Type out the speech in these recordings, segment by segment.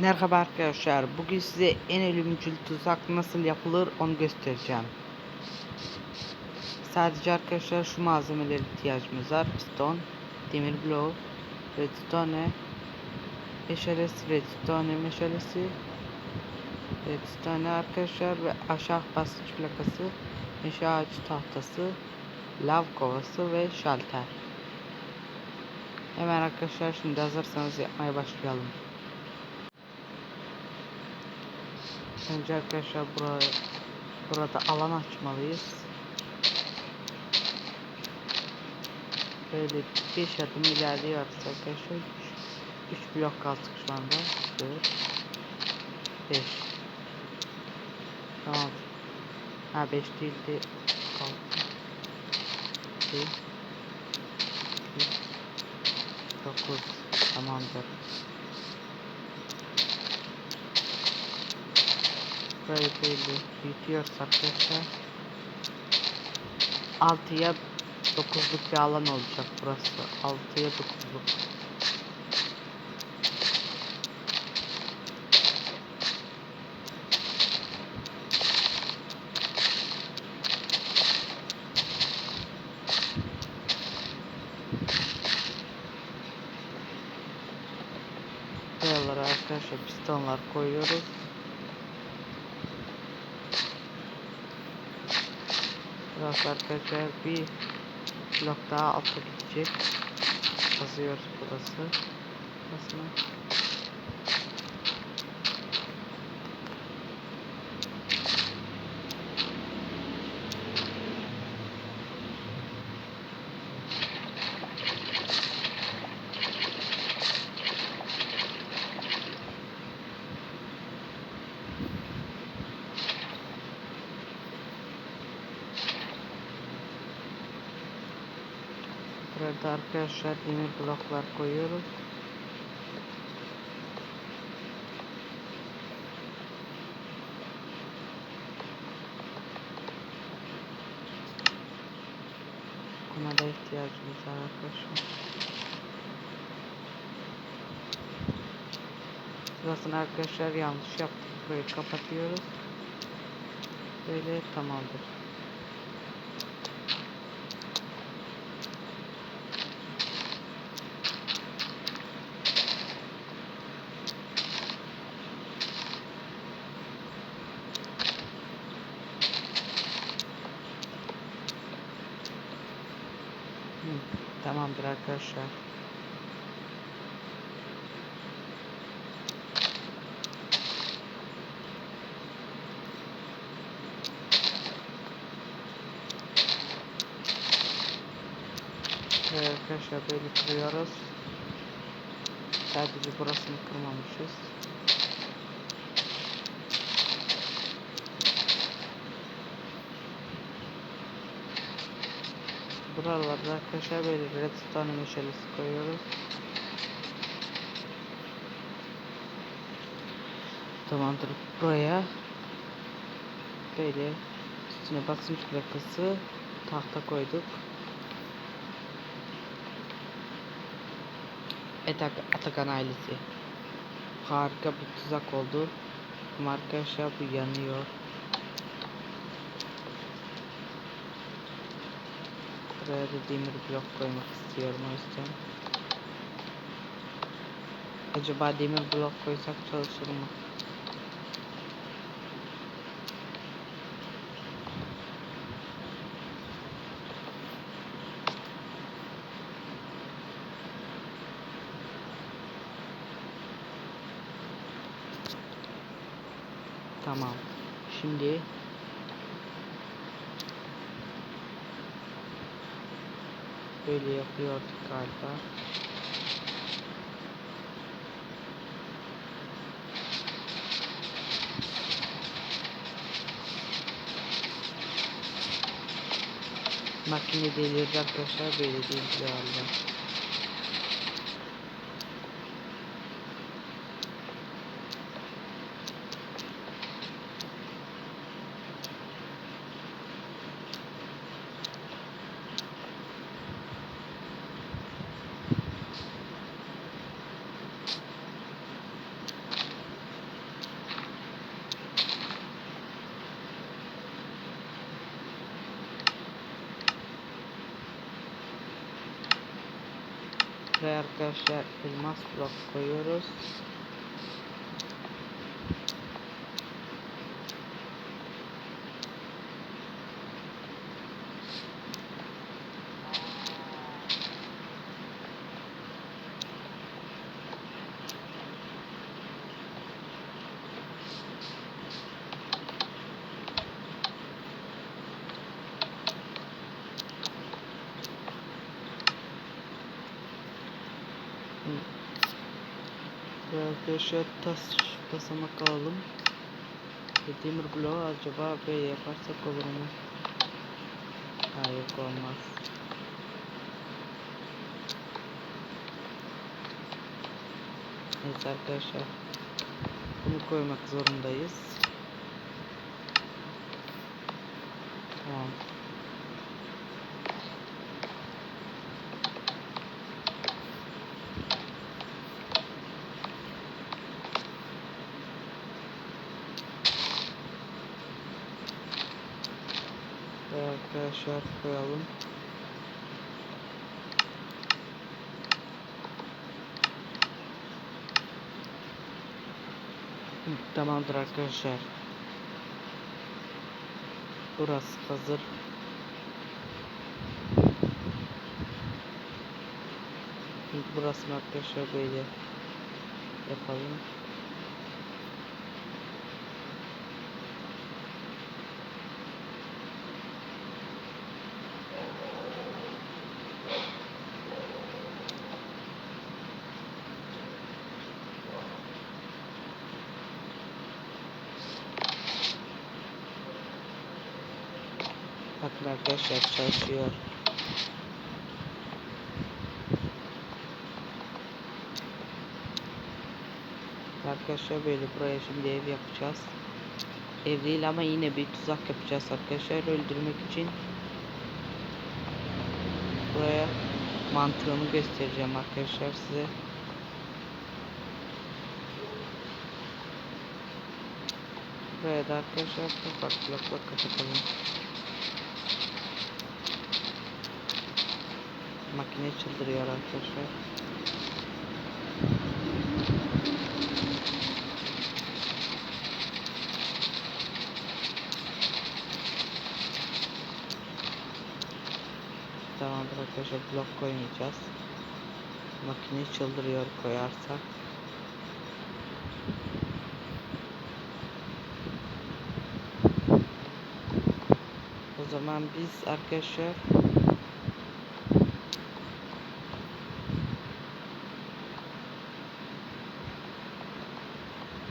Merhaba arkadaşlar. Bugün size en ölümcül tuzak nasıl yapılır onu göstereceğim. Sadece arkadaşlar şu malzemelere ihtiyacımız var. Piston, demir bloğu, redstone, meşalesi, redstone meşalesi, redstone arkadaşlar ve aşağı basınç plakası, meşe ağacı tahtası, lav kovası ve şalter. Hemen arkadaşlar şimdi hazırsanız yapmaya başlayalım. Önce arkadaşlar burada, burada alan açmalıyız. Böyle 5 adım ilerliyoruz arkadaşlar. 3 blok kaldık şu anda. 4 5 Tamam. Ha 5 değildi. 6 2 9 Tamamdır. Böyle büyütüyoruz arkadaşlar. 6'ya 9'luk bir alan olacak burası. 6'ya 9'luk. Buralara arkadaşlar pistonlar koyuyoruz. Burası arkadaşlar bir blok daha alta gidecek. Kazıyoruz burası. Burasını. Burada arkadaşlar demir bloklar koyuyoruz. Buna da ihtiyacımız var arkadaşlar. Burasını arkadaşlar yanlış yaptık. Burayı kapatıyoruz. Böyle tamamdır. Hı, tamamdır arkadaşlar. Evet arkadaşlar böyle kırıyoruz. Sadece burasını kırmamışız. Buralarda arkadaşlar böyle redstone meşalesi koyuyoruz. Tamamdır. Buraya böyle üstüne basınç plakası tahta koyduk. Etak Atakan ailesi. Harika bir tuzak oldu. Ama arkadaşlar bu yanıyor. Buraya da demir blok koymak istiyorum o yüzden. Acaba demir blok koysak çalışır mı? Tamam. Şimdi böyle yapıyorduk galiba. Makine delirdi arkadaşlar böyle değil galiba. Buraya arkadaşlar elmas blok koyuyoruz. Arkadaşlar taş basamak alalım. Demir bloğu acaba böyle yaparsak olur mu? Hayır olmaz. Neyse arkadaşlar. Bunu koymak zorundayız. Tamam. Ve arkadaşlar koyalım. Tamamdır arkadaşlar. Burası hazır. Burasını arkadaşlar böyle yapalım. Bakın arkadaşlar çalışıyor. Arkadaşlar böyle buraya şimdi ev yapacağız. Ev değil ama yine bir tuzak yapacağız arkadaşlar öldürmek için. Buraya mantığını göstereceğim arkadaşlar size. Buraya da arkadaşlar toprak blokla kapatalım. Makine çıldırıyor arkadaşlar. Tamamdır arkadaşlar blok koymayacağız. Makine çıldırıyor koyarsak. O zaman biz arkadaşlar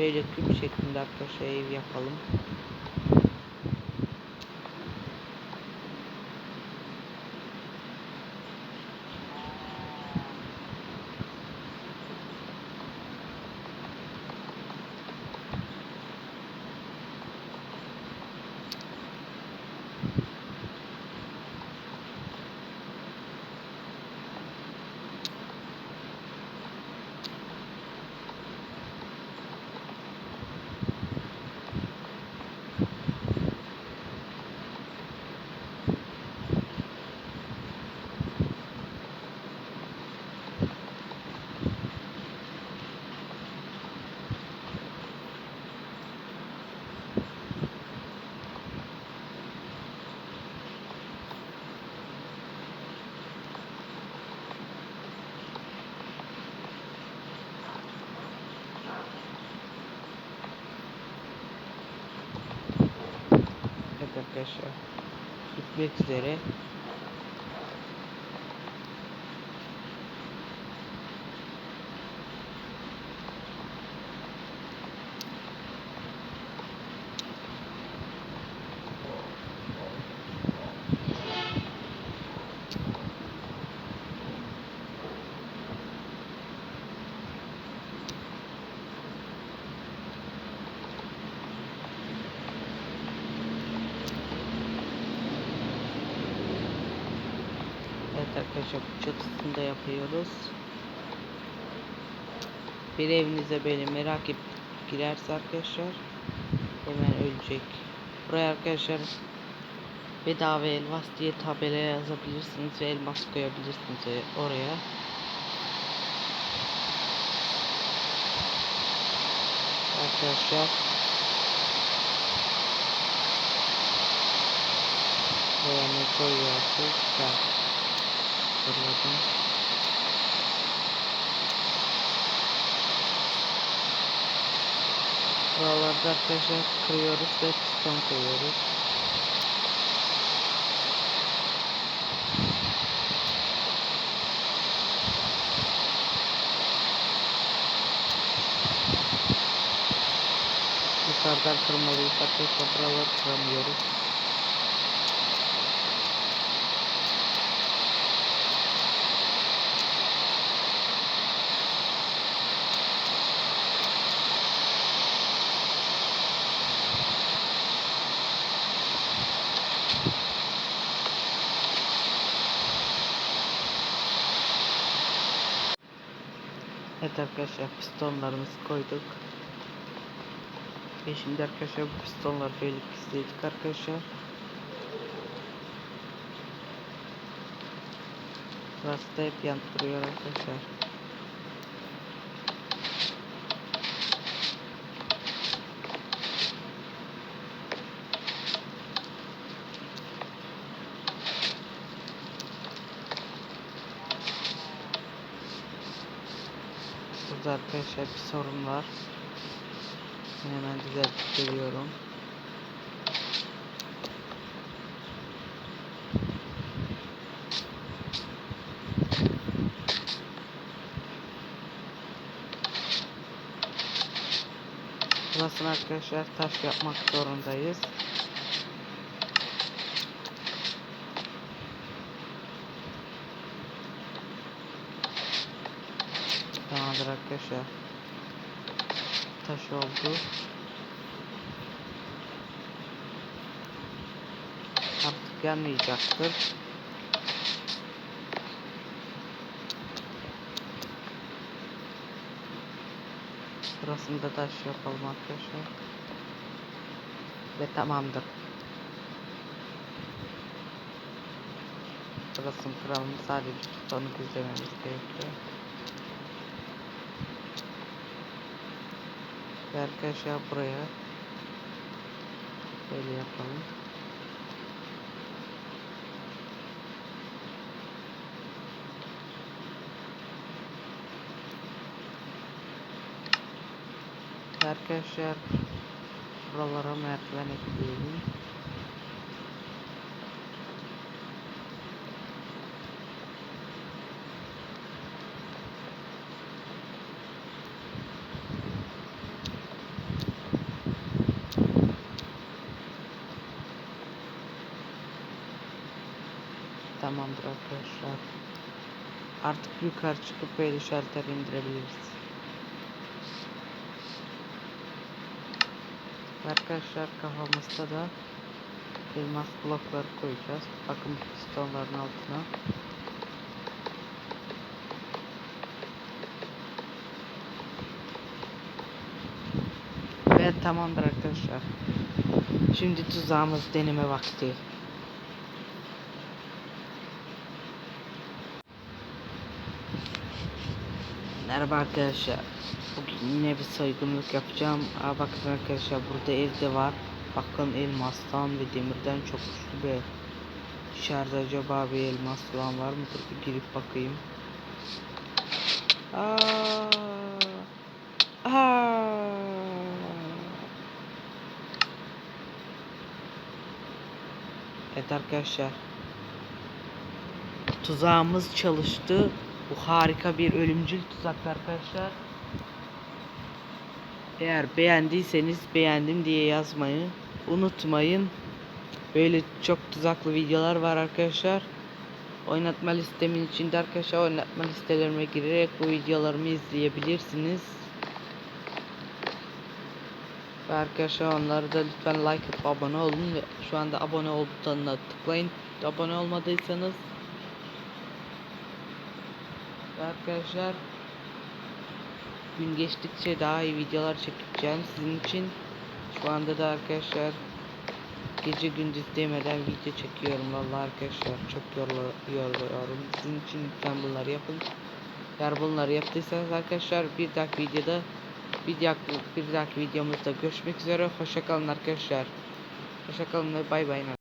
böyle küp şeklinde arkadaşlar ev yapalım. Evet arkadaşlar. Bitmek üzere. ahşap çatısını yapıyoruz. Bir evinize böyle merak edip girerse arkadaşlar hemen ölecek. Buraya arkadaşlar bedava elmas diye tabela yazabilirsiniz ve elmas koyabilirsiniz e, oraya. Arkadaşlar Buraya ne koyuyorsunuz? Fırladım. Buralarda arkadaşlar kırıyoruz ve piston koyuyoruz. Yukarıdan kırmalıyız arkadaşlar buraları kıramıyoruz. Evet arkadaşlar pistonlarımızı koyduk. Ve şimdi arkadaşlar bu pistonlar böyle pisledik arkadaşlar. Burası da hep yanıp duruyor arkadaşlar. Burada arkadaşlar bir sorun var. Hemen düzeltip geliyorum. Burasını arkadaşlar taş yapmak zorundayız. Tamamdır arkadaşlar. Taş oldu. Artık yanmayacaktır. Burasını da taş yapalım arkadaşlar. Ve tamamdır. Burasını kıralım. Sadece tutonu düzlememiz gerekiyor. Ve arkadaşlar buraya böyle yapalım. Ve arkadaşlar buralara merdiven ekleyelim. Tamamdır arkadaşlar. Artık yukarı çıkıp böyle şalter indirebiliriz. Arkadaşlar kafamızda da elmas blokları koyacağız. Bakın pistonların altına. Ve tamamdır arkadaşlar. Şimdi tuzağımız deneme vakti. Merhaba arkadaşlar. Bugün yine bir soygunluk yapacağım. Aa, bakın arkadaşlar burada evde var. Bakın elmastan ve demirden çok güçlü bir dışarıda acaba bir elmas falan var mıdır? Bir girip bakayım. Aa, aa. Evet arkadaşlar. Tuzağımız çalıştı. Bu harika bir ölümcül tuzak arkadaşlar. Eğer beğendiyseniz beğendim diye yazmayı unutmayın. Böyle çok tuzaklı videolar var arkadaşlar. Oynatma listemin içinde arkadaşlar oynatma listelerime girerek bu videolarımı izleyebilirsiniz. Ve arkadaşlar onları da lütfen like atıp abone olun ve şu anda abone ol butonuna tıklayın. Abone olmadıysanız arkadaşlar gün geçtikçe daha iyi videolar çekeceğim sizin için. Şu anda da arkadaşlar gece gündüz demeden video çekiyorum vallahi arkadaşlar çok yoruluyorum. Sizin için lütfen bunları yapın. Eğer bunları yaptıysanız arkadaşlar bir dahaki videoda Bir dahaki, bir dahaki videomuzda görüşmek üzere. Hoşçakalın arkadaşlar. Hoşçakalın ve bay bay.